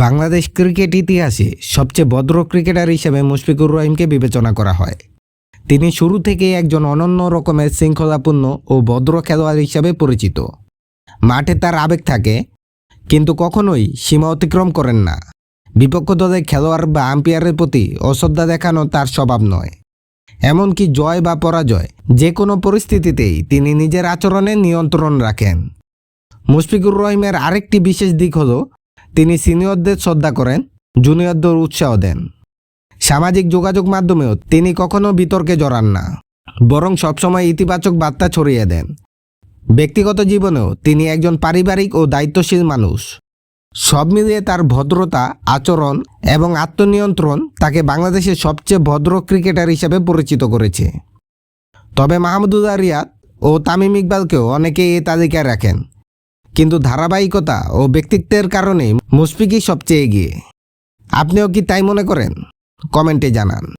Bangladesh cricket ইতিহাসে সবচেয়ে ভদ্র ক্রিকেটার হিসেবে মুশফিকুর রহিমকে বিবেচনা করা হয়। তিনি শুরু থেকেই একজন অনন্য রকমের শৃঙ্খলাপূর্ণ ও ভদ্র খেলোয়াড় হিসেবে পরিচিত। মাঠে তার আবেগ থাকে, কিন্তু কখনোই সীমা অতিক্রম করেন না। বিপক্ষ দলের খেলোয়াড় বা আম্পায়ারের প্রতি অশ্রদ্ধা দেখানো তার স্বভাব নয়। এমনকি জয় বা পরাজয় যে কোনো পরিস্থিতিতেই তিনি নিজের আচরণে নিয়ন্ত্রণ রাখেন। মুশফিকুর রহিমের আরেকটি বিশেষ দিক হলো তিনি সিনিয়রদের শ্রদ্ধা করেন, জুনিয়রদের উৎসাহ দেন। সামাজিক যোগাযোগ মাধ্যমেও তিনি কখনো বিতর্কে জড়ান না, বরং সবসময় ইতিবাচক বার্তা ছড়িয়ে দেন। ব্যক্তিগত জীবনেও তিনি একজন পারিবারিক ও দায়িত্বশীল মানুষ। সব মিলিয়ে তার ভদ্রতা, আচরণ এবং আত্মনিয়ন্ত্রণ তাকে বাংলাদেশের সবচেয়ে ভদ্র ক্রিকেটার হিসেবে পরিচিত করেছে। তবে মাহমুদুল্লাহ রিয়াদ ও তামিম ইকবালকেও অনেকেই এই তালিকায় রাখেন। কিন্তু ধারাবাহিকতা ও ব্যক্তিত্বের কারণে মুশফিকই সবচেয়ে এগিয়ে। আপনিও কি তাই মনে করেন? কমেন্টে জানান।